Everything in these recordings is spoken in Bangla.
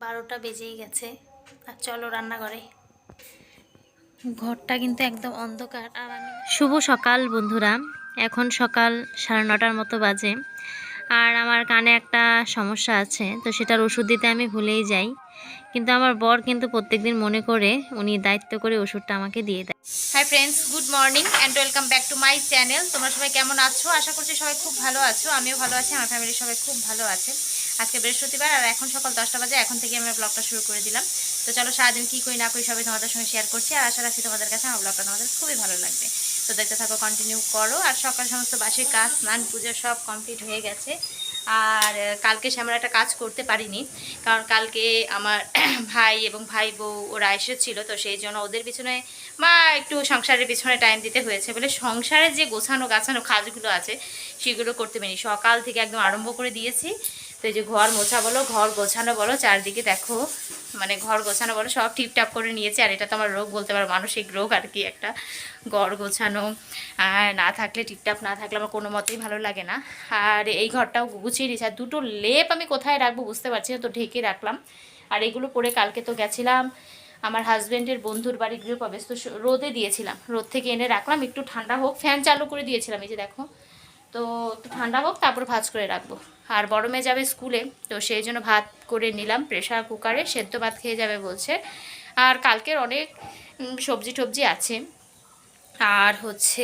বারোটা বেজেই গেছে। আর চলো রান্নাঘরে। ঘরটা কিন্তু একদম অন্ধকার। আর আমি শুভ সকাল বন্ধুরা। এখন সকাল সাড়ে নটার মতো বাজে। আর আমার কানে একটা সমস্যা আছে তো সেটার ওষুধ দিতে আমি ভুলেই যাই। কিন্তু আমার বর কিন্তু প্রত্যেকদিন মনে করে উনি দায়িত্ব করে ওষুধটা আমাকে দিয়ে দেয়। Hi friends good morning and welcome back to my channel তোমরা সবাই কেমন আছো? আশা করছি সবাই খুব ভালো আছো। আমিও ভালো আছি আমার ফ্যামিলির সবাই খুব ভালো আছে। আজকে বৃহস্পতিবার আর এখন সকাল দশটা বাজে, এখন থেকে আমরা ব্লগটা শুরু করে দিলাম। তো চলো সারাদিন কী করি না করি সবাই তোমাদের সঙ্গে শেয়ার করছি আর আশা রাখছি তোমাদের কাছে আমার ব্লগটা তোমাদের খুবই ভালো লাগবে। তো দেখতে থাকো কন্টিনিউ করো আর সকাল সমস্ত বাসির কাজ, স্নান, পুজো সব কমপ্লিট হয়ে গেছে। আর কালকে কালকে আমরা একটা কাজ করতে পারিনি, কারণ কালকে আমার ভাই এবং ভাই বউ ওরা এসেছিল, তো সেই জন্য ওদের পিছনে মা একটু সংসারের পিছনে টাইম দিতে হয়েছে বলে সংসারের যে গোছানো গাছানো কাজগুলো আছে, সেগুলো করতে পারিনি। সকাল থেকে একদম আরম্ভ করে দিয়েছি। তো এই যে ঘর মোছা বলো, ঘর গোছানো বলো, চারদিকে দেখো মানে ঘর গোছানো বলো, সব টিপটাপ করে নিয়েছে। আর এটা তো আমার রোগ বলতে পারো, মানসিক রোগ আর কি একটা। ঘর গোছানো, আর না থাকলে টিপটাপ না থাকলে আমার কোনো মতেই ভালো লাগে না। আর এই ঘরটাও গুছিয়ে নিয়েছি। আর দুটো লেপ আমি কোথায় রাখব বুঝতে পারছি না, তো ঢেকে রাখলাম। আর এগুলো পরে কালকে তো গেছিলাম। আমার হাজব্যান্ডের বন্ধুর বাড়ি গৃহপ্রবেশ, তো রোদে দিয়েছিলাম। রোদ থেকে এনে রাখলাম, একটু ঠান্ডা হোক, ফ্যান চালু করে দিয়েছিলাম। এই যে দেখো তো ঠান্ডা হোক, তারপর ভাজ করে রাখব। আর বড় মেয়ে যাবে স্কুলে, তো সেই জন্য ভাত করে নিলাম। প্রেশার কুকারে সেদ্ধ ভাত খেয়ে যাবে বলছে। আর কালকের অনেক সবজি টবজি আছে। আর হচ্ছে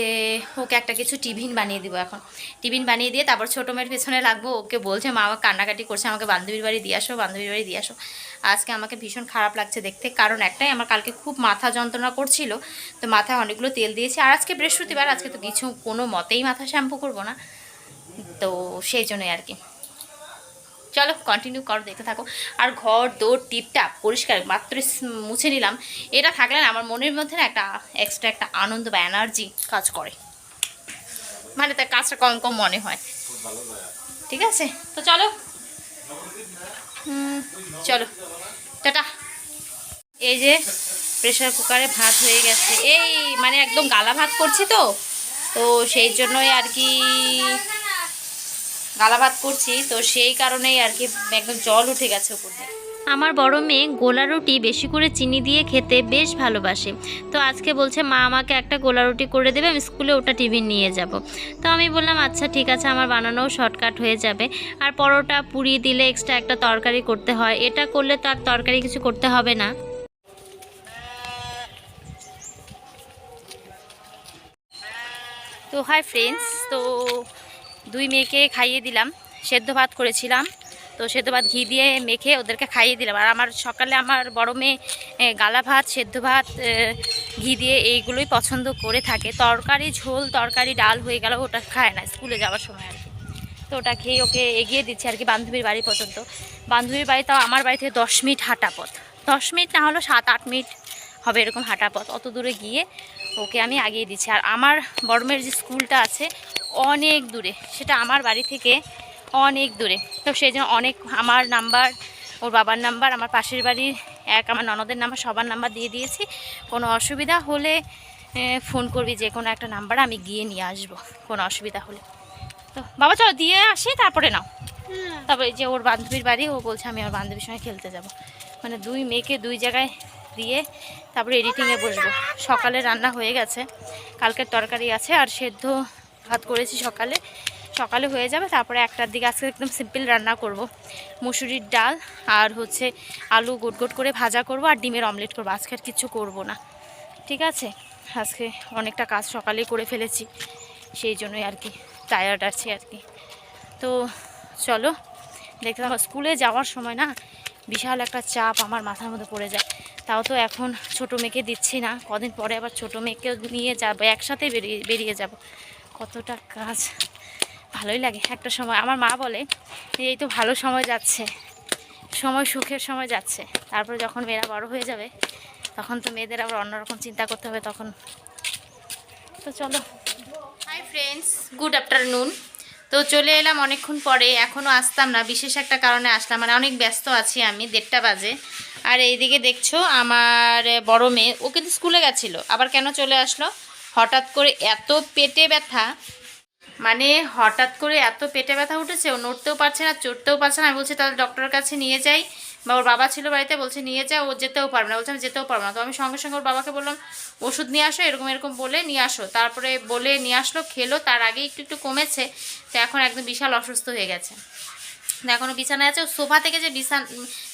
ওকে একটা কিছু টিফিন বানিয়ে দিব এখন। টিফিন বানিয়ে দিয়ে তারপর ছোটো মেয়ের পেছনে লাগবো, ওকে বলছে, মা আমার কান্নাকাটি করছে, আমাকে বান্ধবীর বাড়ি দিয়ে আসো, বান্ধবীর বাড়ি দিয়ে আসো। আজকে আমাকে ভীষণ খারাপ লাগছে দেখতে। কারণ একটাই, আমার কালকে খুব মাথা যন্ত্রণা করছিল, তো মাথায় অনেকগুলো তেল দিয়েছি। আর আজকে বৃহস্পতিবার, আজকে তো কিছু কোনো মতেই মাথা শ্যাম্পু করব না। তো সেই জন্যই আর কি। চলো কন্টিনিউ করো, দেখতে থাকো। আর ঘর দৌড় টিপটাপ পরিষ্কার, মাত্র মুছে নিলাম। এটা থাকলে না আমার মনের মধ্যে না একটা এক্সট্রা একটা আনন্দ বা এনার্জি কাজ করে। মানে তার কাজটা কম কম মনে হয়। ঠিক আছে? তো চলো। চলো। টাটা। এই যে প্রেশার কুকারে ভাত হয়ে গেছে। এই মানে একদম গালা ভাত করছি তো। তো সেই জন্যই আর কি গালা ভাত করছি, তো সেই কারণেই আর কি একদম জল উঠে গেছে উপর দিয়ে। আমার বড় মেয়ে গোলা রুটি বেশি করে চিনি দিয়ে খেতে বেশ ভালোবাসে। তো আজকে বলছে, মা আমাকে একটা গোলা রুটি করে দেবে, আমি স্কুলে ওটা টিফিন নিয়ে যাব। তো আমি বললাম আচ্ছা ঠিক আছে, আমার বানানোও শর্টকাট হয়ে যাবে। আর পরোটা, পুরি দিলে এক্সট্রা একটা তরকারি করতে হয়। এটা করলে তো আর তরকারি কিছু করতে হবে না। তো হাই ফ্রেন্ডস তো দুই মেয়েকে খাইয়ে দিলাম, সেদ্ধ ভাত করেছিলাম। তো সেদ্ধ ভাত ঘি দিয়ে মেখে ওদেরকে খাইয়ে দিলাম। আর আমার সকালে আমার বড় মেয়ে গালা ভাত, সেদ্ধ ভাত ঘি দিয়ে এইগুলোই পছন্দ করে থাকে। তরকারি ঝোল, তরকারি ডাল হয়ে গেল ওটা খায় না স্কুলে যাওয়ার সময় আর কি। তো ওটা খেয়ে ওকে এগিয়ে দিচ্ছে আর কি বান্ধবীর বাড়ি পর্যন্ত। বান্ধবীর বাড়ি তাও আমার বাড়ি থেকে দশ মিনিট হাঁটা পথ। দশ মিনিট না হলেও সাত আট মিনিট হবে এরকম হাঁটা পথ। অত দূরে গিয়ে ওকে আমি আগিয়ে দিচ্ছি। আর আমার বড়মের যে স্কুলটা আছে অনেক দূরে। সেটা আমার বাড়ি থেকে অনেক দূরে। তো সেই জন্য অনেক আমার নাম্বার ওর বাবার নাম্বার আমার পাশের বাড়ির এক আমার ননদের নাম্বার সবার নাম্বার দিয়ে দিয়েছি। কোনো অসুবিধা হলে ফোন করবি যে কোনো একটা নাম্বার আমি গিয়ে নিয়ে আসব কোনো অসুবিধা হলে। তো বাবা চলো দিয়ে আসি তারপরে নাও। তারপরে যে ওর বান্ধবীর বাড়ি ও বলছে আমি ওর বান্ধবীর সঙ্গে খেলতে যাব। মানে দুই মেয়েকে দুই জায়গায় দিয়ে তারপরে এডিটিংয়ে বসবো। সকালে রান্না হয়ে গেছে কালকের তরকারি আছে আর সেদ্ধ ভাত করেছি সকালে। সকালে হয়ে যাবে, তারপরে একটার দিকে আজকে একদম সিম্পল রান্না করব। মুসুরির ডাল আর হচ্ছে আলু গোট গোট করে ভাজা করব আর ডিমের অমলেট করব। আজকে আর কিছু করব না। ঠিক আছে? আজকে অনেকটা কাজ সকালেই করে ফেলেছি, সেই জন্যই আর কি টায়ার্ড আছি আর কি। তো চলো, দেখতে থাকো, স্কুলে যাওয়ার সময় না বিশাল একটা চাপ আমার মাথার মধ্যে পড়ে যায়। তাও তো এখন ছোটো মেয়েকে দিচ্ছি না, কদিন পরে আবার ছোটো মেয়েকেও নিয়ে যাব, একসাথে বেরিয়ে বেরিয়ে যাব। কতটা কাজ। ভালোই লাগে একটা সময়। আমার মা বলে, এই তো ভালো সময় যাচ্ছে। সময় সুখের সময় যাচ্ছে। তারপরে যখন মেয়েরা বড় হয়ে যাবে, তখন তো মেয়েদের আবার অন্যরকম চিন্তা করতে হবে তখন। তো চলো। হাই ফ্রেন্ডস গুড আফটারনুন তো চলে এলাম অনেকক্ষণ পরে এখনও আসতাম না। বিশেষ একটা কারণে আসলাম মানে অনেক ব্যস্ত আছি আমি, দেড়টা বাজে। আর এইদিকে দেখছ, আমার বড় মেয়ে, ও কিন্তু স্কুলে গেছিল, আবার কেন চলে আসলো? হঠাৎ করে এত পেটে ব্যথা? মানে হঠাৎ করে এত পেটে ব্যথা উঠেছে, ও নড়তেও পারছে না, চড়তেও পারছে না। আমি বলছি, তাহলে ডক্টরের কাছে নিয়ে যাই। বা ওর বাবা ছিল বাড়িতে, বলছে, নিয়ে যা ও যেতেও পারবে না। বলছে, আমি যেতেও পারব না। তো আমি সঙ্গে সঙ্গে ওর বাবাকে বললাম, ওষুধ নিয়ে আসো, এরকম এরকম বলে নিয়ে আসো। তারপরে বলে নিয়ে আসলো, খেলো, তার আগে একটু একটু কমেছে, তো এখন একদম বিশাল অসুস্থ হয়ে গেছে। এখনও বিছানায় আছে সোফা থেকে যে বিছান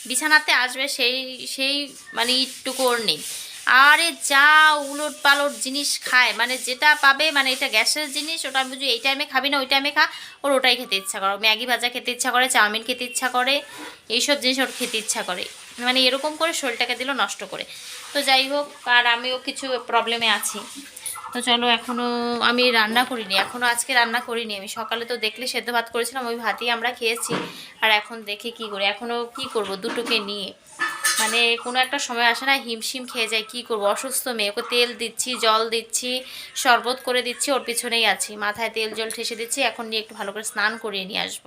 বিছানাতে আসবে, সেই সেই মানে ইটটুকু ওর নেই। আরে যা উলট পালট জিনিস খায়। মানে যেটা পাবে মানে এটা গ্যাসের জিনিস, ওটা আমি বুঝি এই টাইমে খাবি না, ওই টাইমে খা। ওর ওটাই খেতে ইচ্ছা করে। ম্যাগি ভাজা খেতে ইচ্ছা করে, চাউমিন খেতে ইচ্ছা করে, এইসব জিনিস ওর খেতে ইচ্ছা করে। মানে এরকম করে শরীরটাকে দিল নষ্ট করে। তো যাই হোক, আর আমিও কিছু প্রবলেমে আছি। তো চলো এখনও আমি রান্না করিনি এখনও আজকে রান্না করিনি আমি। সকালে তো দেখলে সেদ্ধ ভাত করেছিলাম, ওই ভাতই আমরা খেয়েছি। আর এখন দেখে কি করি এখনও কি করব, দুটোকে নিয়ে। মানে কোনো একটা সময় আসে না, হিমশিম খেয়ে যায়, কি করব? অসুস্থ মেয়ে, ওকে তেল দিচ্ছি, জল দিচ্ছি, শরবত করে দিচ্ছি, ওর পিছনেই আছি। মাথায় তেল, জল ঠেসে দিচ্ছি, এখন নিয়ে একটু ভালো করে স্নান করিয়ে নিয়ে আসব।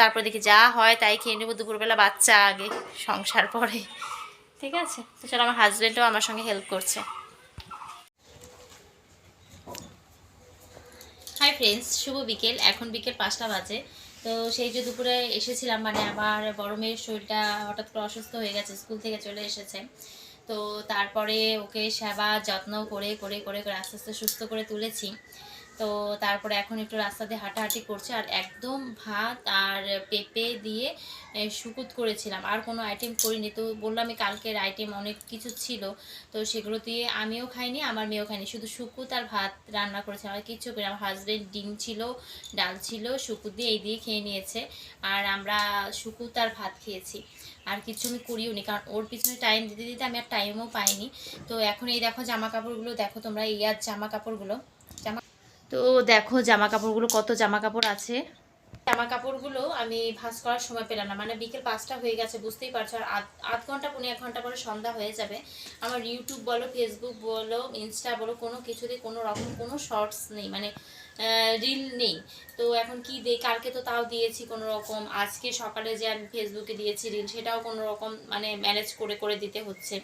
তারপর দেখি যা হয়, তাই খেয়ে নেব দুপুরবেলা বাচ্চা আগে, সংসার পরে। ঠিক আছে? তো চলো, আমার হাজব্যান্ডও আমার সঙ্গে হেল্প করছে। হাই ফ্রেন্ডস শুভ বিকেল। এখন বিকেল পাঁচটা বাজে। তো সেই যে দুপুরে এসেছিলাম মানে আমার বড় মেয়ের শরীরটা হঠাৎ করে অসুস্থ হয়ে গেছে, স্কুল থেকে চলে এসেছে। তো তারপরে ওকে সেবা যত্ন করে করে করে করে আস্তে আস্তে সুস্থ করে তুলেছি। তো তারপরে এখন একটু রাস্তা দিয়ে হাঁটাহাঁটি করছে আর একদম ভাত আর পেঁপে দিয়ে শুকুত করেছিলাম। আর কোনো আইটেম করিনি। তো বললাম কালকের আইটেম অনেক কিছু ছিল, তো সেগুলো দিয়ে আমিও খাইনি, আমার মেয়েও খাইনি। শুধু শুকুত আর ভাত রান্না করেছে। আমার কিচ্ছু করি আমার হাজবেন্ড ডিম ছিল, ডাল ছিল শুকুত দিয়ে এই দিয়ে খেয়ে নিয়েছে। আর আমরা শুকুত আর ভাত খেয়েছি। আর কিছু আমি করিও নি, কারণ ওর পিছনে টাইম দিতে দিতে আমি আর টাইমও পাইনি। তো এখন এই দেখো জামা কাপড়গুলো দেখো তোমরা এই আর জামা কাপড়গুলো জামা তো দেখো জামা কাপড়গুলো কত জামা কাপড় আছে? জামা কাপড়গুলো আমি ভাঁজ করার সময় পেলাম না। মানে বিকেল পাঁচটা হয়ে গেছে, বুঝতেই পারছ। আর আধ ঘণ্টা পনেরো এক ঘণ্টা পরে সন্ধ্যা হয়ে যাবে। আমার ইউটিউব বলো ফেসবুক বলো ইনস্টা বলো, কোনো কিছুতে কোনো রকম কোনো শর্টস নেই। মানে রিল নেই। তো এখন কি দেই? কালকে তো তাও দিয়েছি কোনো রকম। আজকে সকালে যে আমি ফেসবুকে দিয়েছি রিল সেটাও কোনো রকম মানে ম্যানেজ করে করে দিতে হচ্ছে।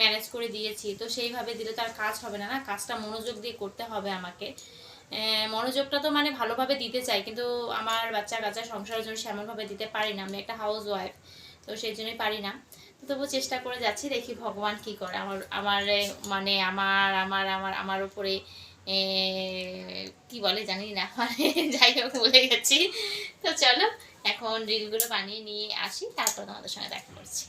ম্যানেজ করে দিয়েছি। তো সেইভাবে দিলে তো আর কাজ হবে না না? কাজটা মনোযোগ দিয়ে করতে হবে আমাকে। মনোযোগটা তো মানে ভালোভাবে দিতে চাই, কিন্তু আমার বাচ্চা কাচ্চা সংসারের জন্য সেমনভাবে দিতে পারি না। আমি একটা হাউস ওয়াইফ তো সেই জন্যই পারি না। তো তবুও চেষ্টা করে যাচ্ছি, দেখি ভগবান কি করে। আমার আমার মানে আমার আমার আমার আমার উপরে কি বলে জানি না মানে যাই হোক বলে গেছি। তো চলো, এখন রিলগুলো বানিয়ে নিয়ে আসি, তারপর তোমাদের সঙ্গে দেখা করছি।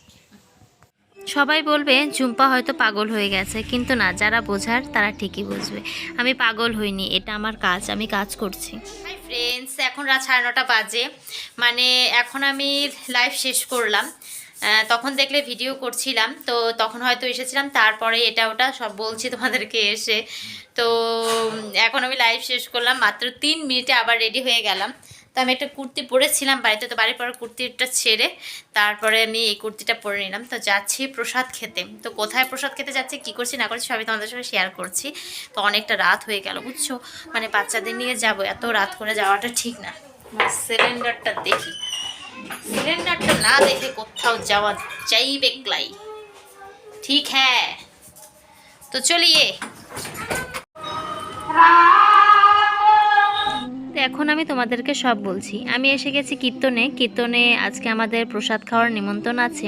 সবাই বলবে, ঝুম্পা হয়তো পাগল হয়ে গেছে। কিন্তু না, যারা বোঝার তারা ঠিকই বুঝবে। আমি পাগল হইনি, এটা আমার কাজ, আমি কাজ করছি। হাই ফ্রেন্ডস এখন রাত সাড়ে নটা বাজে। মানে এখন আমি লাইভ শেষ করলাম। তখন দেখলে ভিডিও করছিলাম, তো তখন হয়তো এসেছিলাম, তারপরে এটা ওটা সব বলছি তোমাদেরকে এসে। তো এখন আমি লাইভ শেষ করলাম, মাত্র তিন মিনিটে আবার রেডি হয়ে গেলাম। তো আমি একটা কুর্তি পরেছিলাম বাড়িতে, তো বাড়ির পরে কুর্তিটা ছেড়ে তারপরে আমি এই কুর্তিটা পরে নিলাম। তো যাচ্ছি প্রসাদ খেতে। তো কোথায় প্রসাদ খেতে যাচ্ছি, কী করছি, না করছি সবই তোমাদের সঙ্গে শেয়ার করছি। তো অনেকটা রাত হয়ে গেল, বুঝছ? মানে বাচ্চাদের নিয়ে যাব, এত রাত করে যাওয়াটা ঠিক না। সিলিন্ডারটা দেখি। সিলিন্ডারটা না দেখে কোথাও যাওয়া যাইবে ক্লাই। ঠিক হ্যাঁ। তো চলিয়ে। এখন আমি তোমাদেরকে সব বলছি। আমি এসে গেছি কীর্তনে। কীর্তনে আজকে আমাদের প্রসাদ খাওয়ার নিমন্ত্রণ আছে।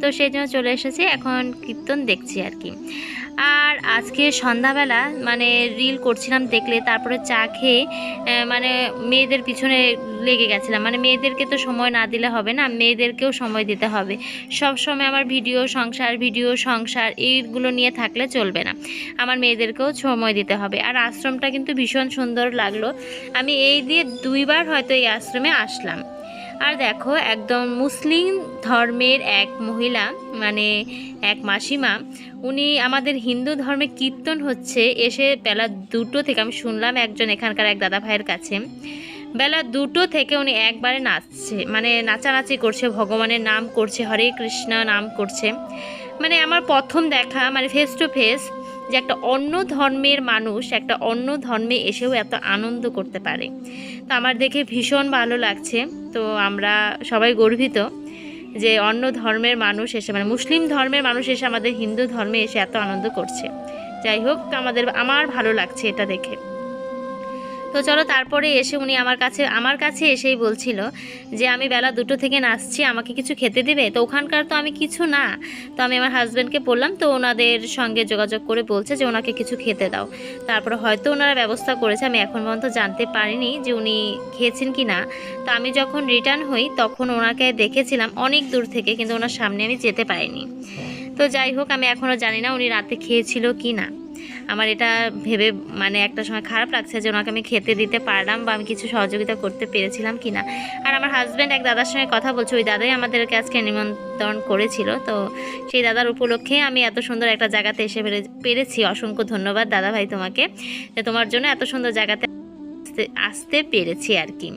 তো সেই জন্য চলে এসেছি। এখন কীর্তন দেখছি আর কি। আর আজকে সন্ধ্যাবেলা মানে রিল করছিলাম দেখলে, তারপরে চা খেয়ে মানে মেয়েদের পিছনে লেগে গেছিলাম। মানে মেয়েদেরকে তো সময় না দিলে হবে না, মেয়েদেরকেও সময় দিতে হবে। সব সময় আমার ভিডিও, সংসার ভিডিও, সংসার, এইগুলো নিয়ে থাকলে চলবে না। আমার মেয়েদেরকেও সময় দিতে হবে। আর আশ্রমটা কিন্তু ভীষণ সুন্দর লাগল। আমি এই দিয়ে দুইবার হয়তো এই আশ্রমে আসলাম। আর দেখো, একদম মুসলিম ধর্মের এক মহিলা মানে এক মাসিমা, উনি আমাদের হিন্দু ধর্মে কীর্তন হচ্ছে। এসে বেলা দুটো থেকে, আমি শুনলাম একজন এখানকার এক দাদা ভাইয়ের কাছে, বেলা দুটো থেকে উনি একবারে নাচছে মানে নাচানাচি করছে, ভগবানের নাম করছে, হরে কৃষ্ণ নাম করছে। মানে আমার প্রথম দেখা মানে ফেস টু ফেস যে একটা অন্য ধর্মের মানুষ একটা অন্য ধর্মে এসেও এত আনন্দ করতে পারে। তো আমার দেখে ভীষণ ভালো লাগছে। তো আমরা সবাই গর্বিত যে অন্য ধর্মের মানুষ এসে মানে মুসলিম ধর্মের মানুষ এসে আমাদের হিন্দু ধর্মে এসে এত আনন্দ করছে। যাই হোক, আমাদের, আমার ভালো লাগছে এটা দেখে। তো চলো তারপরে এসে উনি আমার কাছে আমার কাছে এসেই বলছিল যে আমি বেলা দুটো থেকে নাচছি, আমাকে কিছু খেতে দেবে? তো ওখানকার তো আমি কিছু না। তো আমি আমার হাজব্যান্ডকে বললাম, তো ওনাদের সঙ্গে যোগাযোগ করে বলছে যে ওনাকে কিছু খেতে দাও। তারপরে হয়তো ওনারা ব্যবস্থা করেছে, আমি এখন পর্যন্ত জানতে পারিনি যে উনি খেয়েছেন কি না। তো আমি যখন রিটার্ন হই, তখন ওনাকে দেখেছিলাম অনেক দূর থেকে, কিন্তু ওনার সামনে আমি যেতে পারিনি। তো যাই হোক, আমি এখনও জানি না উনি রাতে খেয়েছিল কি না। আমার এটা ভেবে মানে একটা সময় খারাপ লাগছে যে ওনাকে আমি খেতে দিতে পারলাম বা আমি কিছু সহযোগিতা করতে পেরেছিলাম কি না আর আমার হাজব্যান্ড এক দাদার সঙ্গে কথা বলছে, ওই দাদাই আমাদেরকে আজকে নিমন্ত্রণ করেছিল। তো সেই দাদার উপলক্ষে আমি এত সুন্দর একটা জায়গাতে এসে পেরে- পেরেছি। অসংখ্য ধন্যবাদ দাদা ভাই তোমাকে, যে তোমার জন্য এত সুন্দর জায়গাতে আসতে আসতে পেরেছি আর কি।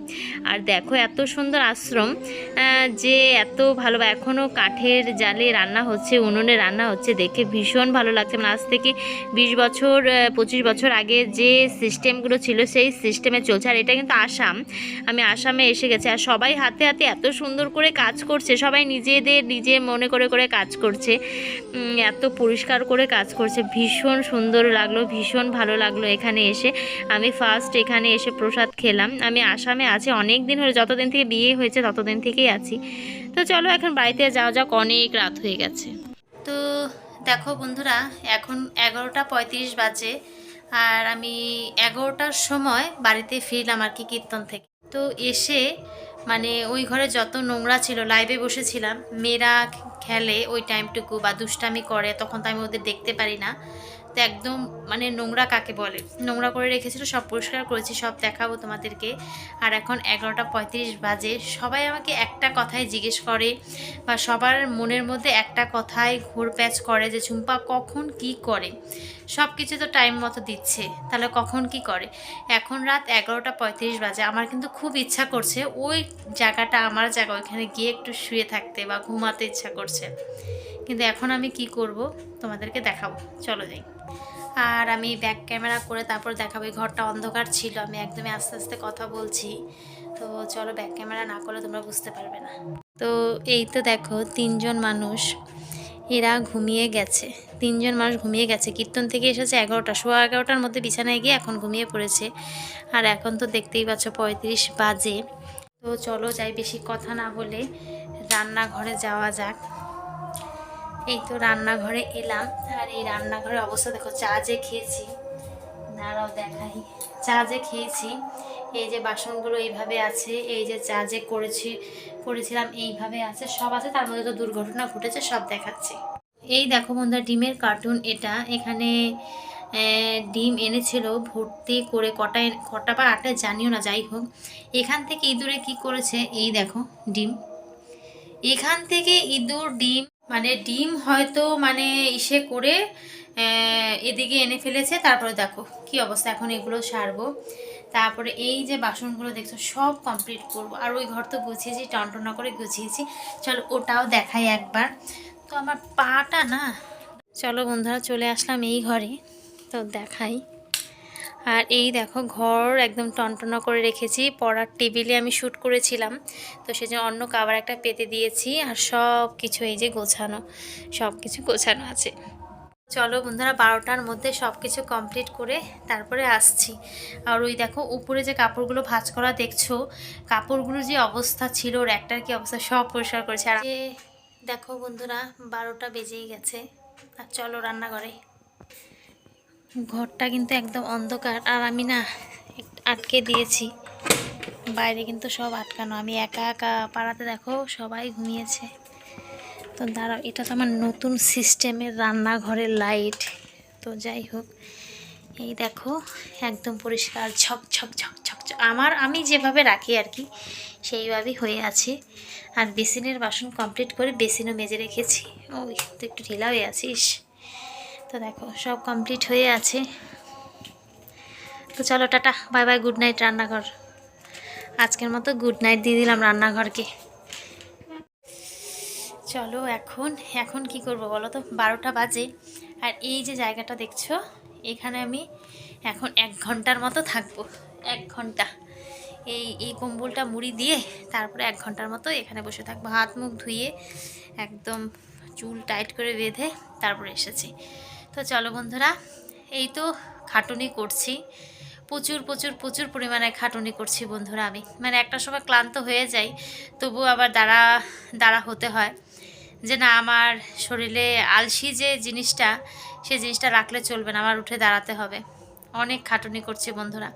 আর দেখো এত সুন্দর আশ্রম যে এত ভালো এখনও কাঠের জালে রান্না হচ্ছে, উনুনে রান্না হচ্ছে, দেখে ভীষণ ভালো লাগছে। মানে আজ থেকে বিশ বছর পঁচিশ বছর আগে যে সিস্টেমগুলো ছিল, সেই সিস্টেমে চলছে। আর এটা কিন্তু আসাম। আমি আসামে এসে গেছি। আর সবাই হাতে হাতে এত সুন্দর করে কাজ করছে। সবাই নিজেদের নিজে মনে করে করে কাজ করছে। এত পরিষ্কার করে কাজ করছে। ভীষণ সুন্দর লাগল, ভীষণ ভালো লাগল এখানে এসে। আমি ফার্স্ট এখানে এসে প্রসাদ খেলাম। আমি আসামে আছি অনেক দিন হলো, যতদিন থেকে বিয়ে হয়েছে ততদিন থেকেই আছি। তো চলো এখন বাড়িতে যাওয়া যাক, অনেক রাত হয়ে গেছে। তো দেখো বন্ধুরা, এখন এগারোটা পঁয়ত্রিশ বাজে আর আমি এগারোটার সময় বাড়িতে ফিরলাম আর কি কীর্তন থেকে। তো এসে মানে ওই ঘরে যত নোংরা ছিল লাইভে বসেছিলাম, মেয়েরা খেলে ওই টাইমটুকু বা দুষ্টামি করে, তখন তো আমি ওদের দেখতে পারি না। তো একদম মানে নোংরা কাকে বলে? নোংরা করে রেখেছিল, সব পরিষ্কার করেছি, সব দেখাবো তোমাদেরকে। আর এখন এগারোটা পঁয়ত্রিশ বাজে। সবাই আমাকে একটা কথাই জিজ্ঞেস করে বা সবার মনের মধ্যে একটা কথাই ঘুরপ্যাচ করে যে ঝুম্পা কখন কি করে? সব কিছু তো টাইম মতো দিচ্ছে। তাহলে কখন কি করে? এখন রাত এগারোটা পঁয়ত্রিশ বাজে। আমার কিন্তু খুব ইচ্ছা করছে ওই জায়গাটা, আমার জায়গা, ওইখানে গিয়ে একটু শুয়ে থাকতে বা ঘুমাতে ইচ্ছা করছে। কিন্তু এখন আমি কি করব? তোমাদেরকে দেখাবো। চলো যাই। আর আমি ব্যাক ক্যামেরা করে তারপর দেখাবো। এই ঘরটা অন্ধকার ছিল, আমি একদমই আস্তে আস্তে কথা বলছি। তো চলো ব্যাক ক্যামেরা না করলে তোমরা বুঝতে পারবে না। তো এই তো দেখো, তিনজন মানুষ, এরা ঘুমিয়ে গেছে। তিনজন মানুষ ঘুমিয়ে গেছে। কীর্তন থেকে এসেছে এগারোটা, সোয়া এগারোটার মধ্যে বিছানায় গিয়ে এখন ঘুমিয়ে পড়েছে। আর এখন তো দেখতেই পাচ্ছ পঁয়ত্রিশ বাজে। তো চলো যাই, বেশি কথা না বলে রান্নাঘরে যাওয়া যাক। এই তো রান্নাঘরে এলাম। আর এই রান্নাঘরের অবস্থা দেখো, চা যে খেয়েছি। দাঁড়াও দেখাই। চা যে খেয়েছি, এই যে বাসনগুলো এইভাবে আছে, এই যে চা যে করেছি, করেছিলাম এইভাবে আছে, সব আছে, তার মধ্যে তো দুর্ঘটনা ঘটেছে, সব দেখাচ্ছি। এই দেখো বন্ধুরা, ডিমের কার্টুন এটা। এখানে ডিম এনেছিল, ভর্তি করে কটা কটা বা আটা জানিও না, যাই হোক। এখান থেকে ইঁদুরে কি করেছে? এই দেখো, ডিম। এখান থেকে ইঁদুর, ডিম মানে ডিম হয়তো মানে ইসে করে এদিকে এনে ফেলেছে। তারপরে দেখো কি অবস্থা, এখন এগুলো সারবো। তারপরে এই যে বাসনগুলো দেখছ, সব কমপ্লিট করব। আর ওই ঘর তো গুছিয়েছি টনটনা করে গুছিয়েছি। চলো ওটাও দেখাই একবার। তো আমার পাটা না, চলো বন্ধুরা চলে আসলাম এই ঘরে। তো দেখাই। আর এই দেখো, ঘর একদম টনটনা করে রেখেছি। পড়ার টেবিলে আমি শ্যুট করেছিলাম, তো সেজন্য অন্য কাবার একটা পেতে দিয়েছি আর সব কিছু এই যে গোছানো সব কিছু গোছানো আছে। চলো বন্ধুরা, বারোটার মধ্যে সব কিছু কমপ্লিট করে তারপরে আসছি। আর ওই দেখো, উপরে যে কাপড়গুলো ভাঁজ করা দেখছ, কাপড়গুলোর যে অবস্থা ছিল ওর একটার কি অবস্থা, সব পরিষ্কার করেছে। আর দেখো বন্ধুরা, বারোটা বেজেই গেছে। আর চলো রান্নাঘরে। ঘরটা কিন্তু একদম অন্ধকার। আর আমি না আটকে দিয়েছি। বাইরে কিন্তু সব আটকানো। আমি একা একা পাড়াতে দেখো সবাই ঘুমিয়েছে। তো দাঁড়াও, এটা তো আমার নতুন সিস্টেমের রান্নাঘরের লাইট। তো যাই হোক, এই দেখো একদম পরিষ্কার, ঝক ঝক ঝক ঝক। আমার, আমি যেভাবে রাখি আর কি, সেইভাবেই হয়ে আছে। আর বেসিনের বাসন কমপ্লিট করে বেসিনও মেজে রেখেছি। ওই তুই একটু ঢিলা হয়ে আছিস? তো দেখো, সব কমপ্লিট হয়ে আছে। তো চলো, tata bye bye good night রান্নাঘর। আজকের মতো গুড নাইট দিয়ে দিলাম রান্নাঘরকে। চলো, এখন এখন কি করব বলো তো? বারোটা বাজে, আর এই যে জায়গাটা দেখছ, এখানে আমি এখন এক ঘণ্টার মতো থাকব, এক ঘণ্টা। এই এই কম্বলটা মুড়ি দিয়ে তারপরে এক ঘণ্টার মতো এখানে বসে থাকব। হাত মুখ ধুয়ে একদম চুল টাইট করে বেঁধে তারপরে এসেছি। তো চলো বন্ধুরা, এই তো খাটুনি করছি। প্রচুর প্রচুর প্রচুর পরিমাণে খাটুনি করছি বন্ধুরা আমি। মানে একটা সময় ক্লান্ত হয়ে যাই তবু আবার দাঁড়া দাঁড়া হতে হয়। যে না, আমার শরীরে আলসি যে জিনিসটা, সে জিনিসটা রাখলে চলবে না, আমার উঠে দাঁড়াতে হবে। অনেক খাটুনি করছি বন্ধুরা।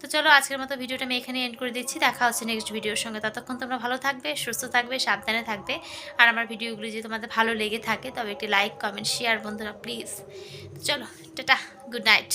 তো চলো আজকের মতো ভিডিওটা আমি এখানে এন্ড করে দিচ্ছি। দেখা হচ্ছে নেক্সট ভিডিওর সঙ্গে। ততক্ষণ তোমরা ভালো থাকবে, সুস্থ থাকবে, সাবধানে থাকবে। আর আমার ভিডিওগুলি যদি তোমাদের ভালো লেগে থাকে, তবে একটি লাইক কমেন্ট শেয়ার বন্ধুরা প্লিজ চলো, টাটা গুড নাইট